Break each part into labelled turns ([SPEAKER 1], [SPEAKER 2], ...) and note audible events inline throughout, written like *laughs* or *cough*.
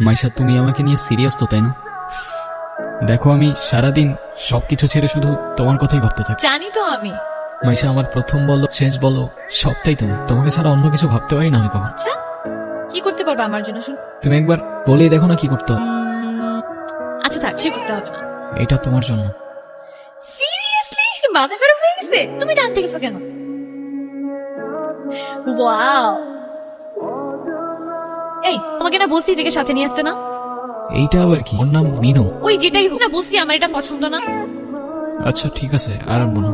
[SPEAKER 1] মাইশা তুমি আমাকে নিয়ে সিরিয়াস তো তাই না? দেখো আমি সারাদিন সবকিছু ছেড়ে শুধু তোমার কথাই ভাবতে থাকি।
[SPEAKER 2] জানি তো আমি।
[SPEAKER 1] মাইশা আমার প্রথম বলো শেষ বলো সবটাই তুমি। তোমাকে ছাড়া অন্য কিছু ভাবতে পারি না আমি কখন।
[SPEAKER 2] আচ্ছা কি করতে পারবে আমার জন্য শুন?
[SPEAKER 1] তুমি একবার বলেই দেখো না কি করতে হবে।
[SPEAKER 2] আচ্ছা থাক সে করতে হবে না।
[SPEAKER 1] এটা তোমার জন্য।
[SPEAKER 2] সিরিয়াসলি মাথা খারাপ হয়ে গেছে? তুমি টানতে গেছো কেন? ওয়াও এই তোমাকে না বলছি এটাকে সাথে নিয়ে আসতে না?
[SPEAKER 1] এইটা আবার কি? ওর নাম মিনু।
[SPEAKER 2] ওই যেটাই হোক না বলছি আমার এটা পছন্দ না।
[SPEAKER 1] আচ্ছা ঠিক আছে আর আনব না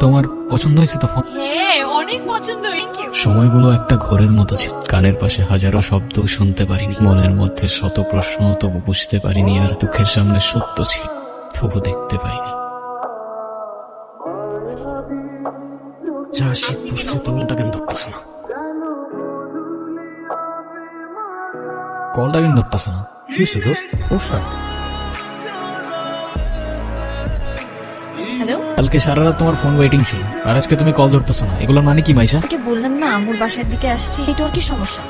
[SPEAKER 1] তোমার পছন্দ হয়েছে তো ফোন?
[SPEAKER 2] হ্যাঁ অনেক পছন্দ থ্যাংক ইউ
[SPEAKER 1] সময়গুলো একটা ঘোরের মতো ছিল। কানের পাশে হাজারো শব্দ শুনতে পারিনি। মনের মধ্যে শত প্রশ্ন তবু বুঝতে পারিনি আর চোখের সামনে সত্য ছিল তবু দেখতে পারিনি। যা শীত পড়ছে তোমটা কেন ধরতেছ না। কলটা কেন ধরতেছ না।
[SPEAKER 2] কি হ্যালো
[SPEAKER 1] কালকে সারা রাত তোমার ফোন ওয়েটিং ছিল আর আজকে তুমি কল ধরতেছো না। এগুলোর মানে কি মাইশা?
[SPEAKER 2] তোকে বললাম না আমুর বাসার দিকে আসছি। এটা ওর কি সমস্যা?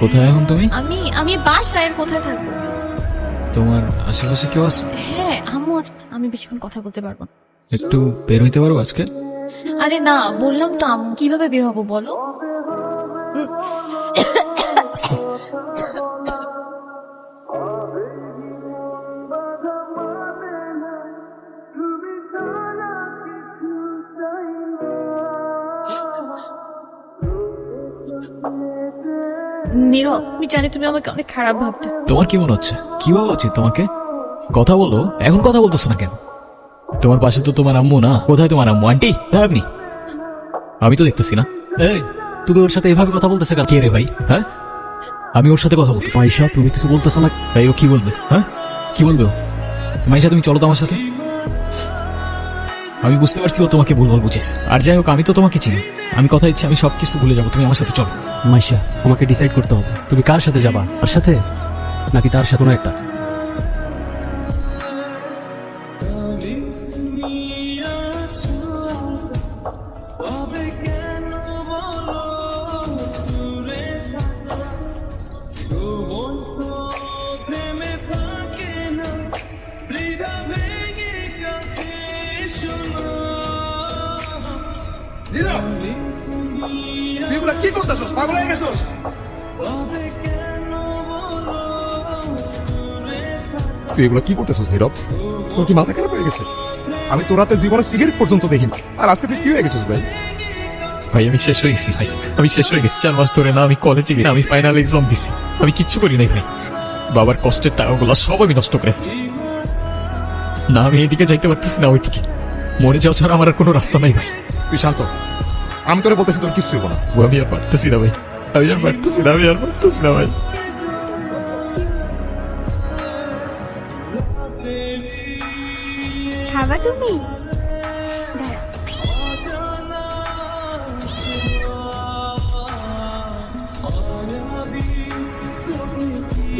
[SPEAKER 1] কোথায় এখন তুমি?
[SPEAKER 2] আমি আমি বাসায় কোথায় থাকব?
[SPEAKER 1] তোমার আশেপাশে কেউ আছে?
[SPEAKER 2] হ্যাঁ আম্মু আজ আমি বেশিক্ষণ কথা বলতে পারব না।
[SPEAKER 1] একটু বের হইতে পারো আজকে?
[SPEAKER 2] আরে না বললাম তো আম্মু কীভাবে বের হব বলো? নীরব আমি জানি তুমি আমাকে অনেক খারাপ ভাবতে
[SPEAKER 1] তোমার কি মনে হচ্ছে? কি ভাবা উচিত তোমাকে? কথা বলো। এখন কথা বলতেছো না কেন? তোমার পাশে তো তোমার আম্মু না। কোথায় তোমার আম্মু? আন্টি আপনি আমি তো দেখতেছি না। এই তুমি ওর সাথে এভাবে কথা বলতেছো কেন? কে রে ভাই? হ্যাঁ? আমি ওর সাথে কথা বলতেছি। মাইশা তুমি কিছু বলতেছো না? ভাই ও কি বলবে? হ্যাঁ? কি বলবে ও? মাইশা তুমি চলো তো আমার সাথে। আমি বুঝতে পারছি ও তোমাকে ভুলভাল বুঝেছ। আর যাই হোক আমি তো তোমাকে চিনি। আমি কথা দিচ্ছি আমি সবকিছু ভুলে যাব। তুমি আমার সাথে চলো।
[SPEAKER 3] মাইশা আমাকে ডিসাইড করতে হবে। তুমি কার সাথে যাবা? তার সাথে? নাকি তার সাথে কোনো একটা?
[SPEAKER 4] কি করতেছস পাগল হয়ে গেছস তুই এগুলো কি করতেছস নীরব তোর কি মাথা খারাপ হয়ে গেছে আমি তোর হাতে জীবনে সিগারেট পর্যন্ত দেখিনি আর আজকে তুই কি হয়ে গেছিস ভাই
[SPEAKER 1] ভাই আমি শেষ হয়ে গেছি ভাই আমি শেষ হয়ে গেছি চার মাস ধরে না আমি কলেজে গিয়ে আমি ফাইনাল এক্সাম দিছি আমি কিচ্ছু করি নাই ভাই বাবার কষ্টের টাকাগুলো সব আমি নষ্ট করে ফেলছি না আমি এদিকে যাইতে পারতেছি না ওইদিকে মরে যাওয়া ছাড়া আমার আর কোনো রাস্তা নাই ভাই।
[SPEAKER 4] তুই শান্ত। আমি তোরে বলতেছি তোর কিচ্ছু হইব না।
[SPEAKER 1] ও আমি আর পারতেছি না ভাই। আমি আর পারতেছি না আমি আর পারতেছি না ভাই।
[SPEAKER 5] খাবা তুমি?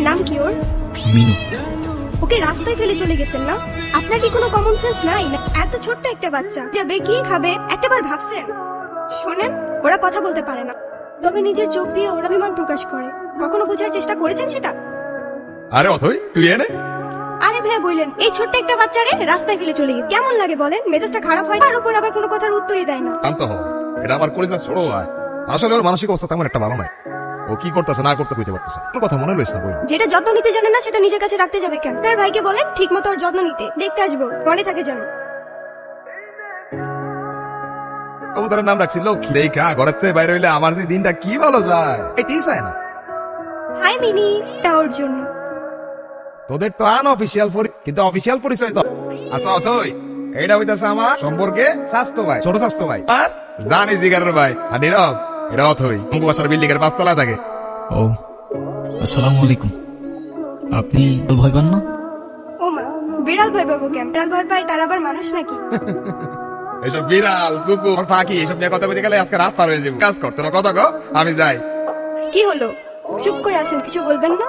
[SPEAKER 5] নাম কি ওর?
[SPEAKER 1] মিনু।
[SPEAKER 5] ওকে রাস্তায় ফেলে চলে গেছেন না? আপনার কি কোনো কমন সেন্স নাই এত ছোট্ট একটা বাচ্চা যাবে কি খাবে একটাবার ভাবছেন শোনেন ওরা কথা বলতে পারে না। তবে নিজের চোখ দিয়ে ওরা অভিমান প্রকাশ করে। কখনো বোঝার চেষ্টা করেছেন সেটা?
[SPEAKER 4] আরে অথই তুই এনে।
[SPEAKER 5] আরে ভাইয়া বললেন এই ছোট্ট একটা বাচ্চারে রাস্তায় ফেলে চলে গেছে কেমন লাগে বলেন? মেজাজটা খারাপ হয় তার উপর আবার কোনো কথার উত্তরই দেয় না।
[SPEAKER 4] শান্ত হ এটা আমার কলেজা ছোট ভাই আসলে ওর মানসিক অবস্থা তেমন একটা ভালো নাই। ও কি করতেছে না করতে কইতে পারতেছে কোনো কথা মনে রয়েছে না বই
[SPEAKER 5] যেটা যত্ন নিতে জানে না সেটা নিজের কাছে রাখতে যাবে কেন? আপনার ভাইকে বলেন ঠিকমতো ওর যত্ন নিতে। দেখতে আসব মনে থাকে যেন।
[SPEAKER 4] কবুতরের নাম রাখছি লক্ষ্মী। দেখা ঘরের থেকে বাইরে হইলে আমার যে দিনটা কি ভালো যায়? এটাই চায় না।
[SPEAKER 5] হাই মিনি এটা ওর জন্য।
[SPEAKER 4] তোদের তো আন অফিসিয়াল কিন্তু অফিসিয়াল পরিচয় তো। আচ্ছা অথই এইটা হইতাছে আমার সম্পর্কে স্বাস্থ্য ভাই ছোট স্বাস্থ্য ভাই। আর জানি জিগারের ভাই আর নীরব এটা অথই। বিল্ডিং এর পাঁচতলা থাকে।
[SPEAKER 1] ও আসসালামু আলাইকুম। আপনি ভয় পান না?
[SPEAKER 5] ও মা বিড়াল ভয় পাবো কেন? বিড়াল ভয় পাই তার আবার মানুষ নাকি? *laughs*
[SPEAKER 4] এসব বিড়াল কুকুর। ফাঁকি এসব নিয়ে কথা বলতে গেলে আজকে রাত পার হয়ে যাবে। কাজ করতে না কথা গো আমি যাই।
[SPEAKER 5] কি হলো? চুপ করে আছেন কিছু বলবেন না?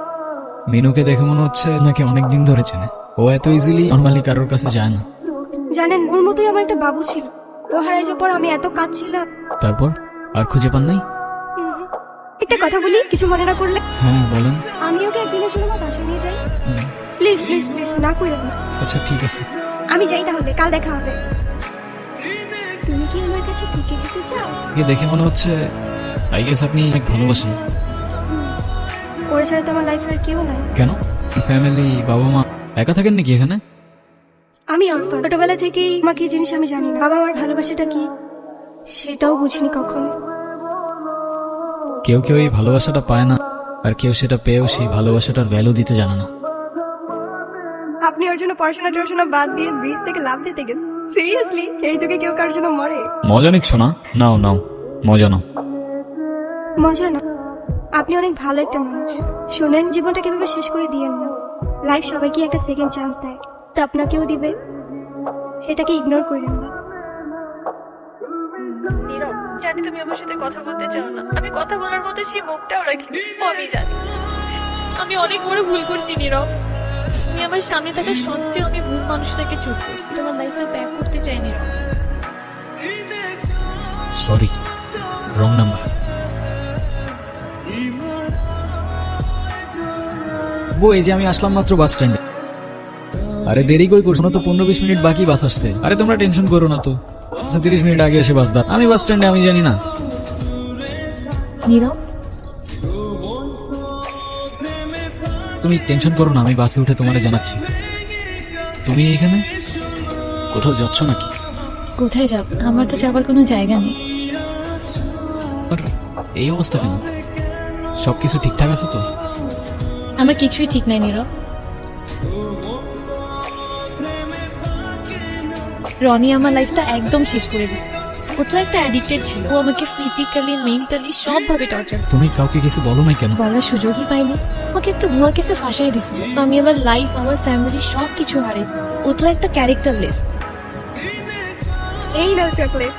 [SPEAKER 1] মিনুকে দেখে মনে হচ্ছে নাকি অনেক দিন ধরে চেনে। ও এত ইজিলি নর্মালি কারোর কাছে যায় না।
[SPEAKER 5] জানেন ওর মতোই আমার একটা বাবু ছিল। ও হারাই যাওয়ার পর আমি এত কাঁদছিলাম।
[SPEAKER 1] তারপর? আর খুঁজে পান নাই?
[SPEAKER 5] একটা কথা বলি কিছু মনে না করলে?
[SPEAKER 1] হ্যাঁ বলেন।
[SPEAKER 5] আমি ওকে একদিনের জন্য আমার বাসা নিয়ে যাই। প্লিজ প্লিজ প্লিজ না করে
[SPEAKER 1] আচ্ছা ঠিক আছে।
[SPEAKER 5] আমি যাই তাহলে কাল দেখা হবে। কি আমার কাছে থেকে যেতে চাও?
[SPEAKER 1] দেখে মনে হচ্ছে আই গেস আপনি অনেক ভালোবাসেন।
[SPEAKER 5] ওরা ছাড়া তো আমার লাইফে আর কেউ নাই।
[SPEAKER 1] কেন? ফ্যামিলি বাবা মা একা থাকেন নাকি এখানে?
[SPEAKER 5] আমি অর্পণ ছোটবেলা থেকেই আমাকে জিনিস আমি জানি না। বাবা আমার ভালোবাসাটা কি? সেটাও বুঝিনি কখনো।
[SPEAKER 1] কেউ কেউ এই ভালোবাসাটা পায় না আর কেউ সেটা পেয়েও সেই ভালোবাসাটার ভ্যালু দিতে জানে না।
[SPEAKER 5] আপনি ওর জন্য পড়াশোনা টড়াশোনা বাদ দিয়ে ব্রিজ থেকে লাভ দিতে গেছেন। সিরিয়াসলি এই যুগে কেউ কারোর জন্য মরে?
[SPEAKER 1] মজা নিচ্ছ না? নাও নাও মজা নাও।
[SPEAKER 5] মজা না। আপনি অনেক ভালো একটা মানুষ। শোনেন জীবনটা কীভাবে শেষ করে দিয়েন না। লাইফ সবাইকে একটা সেকেন্ড চান্স দেয়। তা আপনাকেও দিবে। সেটাকে ইগনোর করেন না।
[SPEAKER 2] নীরব জানি তুমি আমার সাথে কথা বলতে চাও না। আমি কথা বলার মতো সেই মুখটাও রাখি আমি জানি। আমি অনেক বড় ভুল করছি নীরব। তুমি আমার সামনে থাকা সত্ত্বেও আমি ভুল মানুষটাকে চুপ করছি। তোমার লাইফে ব্যাক করতে চাই নীরব
[SPEAKER 1] সরি রং নাম্বার বই এই যে আমি আসলাম মাত্র বাস স্ট্যান্ডে। আরে দেরি কই করছ? না তো পনেরো বিশ মিনিট বাকি বাস আসতে। আরে তোমরা টেনশন করো না তো। আচ্ছা তিরিশ মিনিট আগে এসে বাস দাও। আমি বাস স্ট্যান্ডে আমি জানি না।
[SPEAKER 2] নীরব?
[SPEAKER 1] তুমি টেনশন করো না আমি বাসে উঠে তোমারে জানাচ্ছি। তুমি এখানে? কোথাও যাচ্ছ নাকি?
[SPEAKER 2] কোথায় যাব? আমার তো যাবার কোনো জায়গা নেই।
[SPEAKER 1] আর এই অবস্থা কেন? সবকিছু ঠিকঠাক আছে তো?
[SPEAKER 2] আমার কিছুই ঠিক নাই নীরব। রনি আমার লাইফটা একদম শেষ করে দিছে। ও তো একটা অ্যাডিক্টেড ছিল। ও আমাকে ফিজিক্যালি মেন্টালি সব ভাবে টর্চার
[SPEAKER 1] তুমি কাউকে কিছু বলো নাই কেন?
[SPEAKER 2] বলার সুযোগই পাইনি। আমাকে একটা ভুয়া কেসে ফাঁসাই দিছিল আমি আমার লাইফ আমার ফ্যামিলি সব কিছু হারাইছি। ও তো একটা ক্যারেক্টারলেস
[SPEAKER 5] এই নাও চকলেট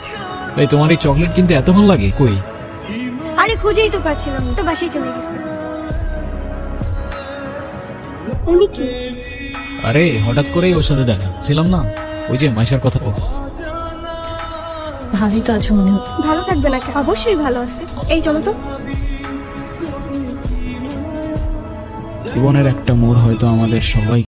[SPEAKER 1] এই তোমার এই চকলেট কিনতে এতক্ষণ লাগে? কই?
[SPEAKER 5] আরে খুঁজেই তো পাচ্ছিলাম না, তো বাসায় চলে গেছে। উনি কি?
[SPEAKER 1] আরে হঠাৎ করেই ওর সাথে দেখা। ছিলাম না। ওই যে মাইশার কথা বল
[SPEAKER 2] ভালোই তো আছে মনে
[SPEAKER 5] ভালো থাকবে না কেন? অবশ্যই ভালো আছে। এই চলো তো।
[SPEAKER 1] জীবনের একটা মোড় হয়তো আমাদের সবাই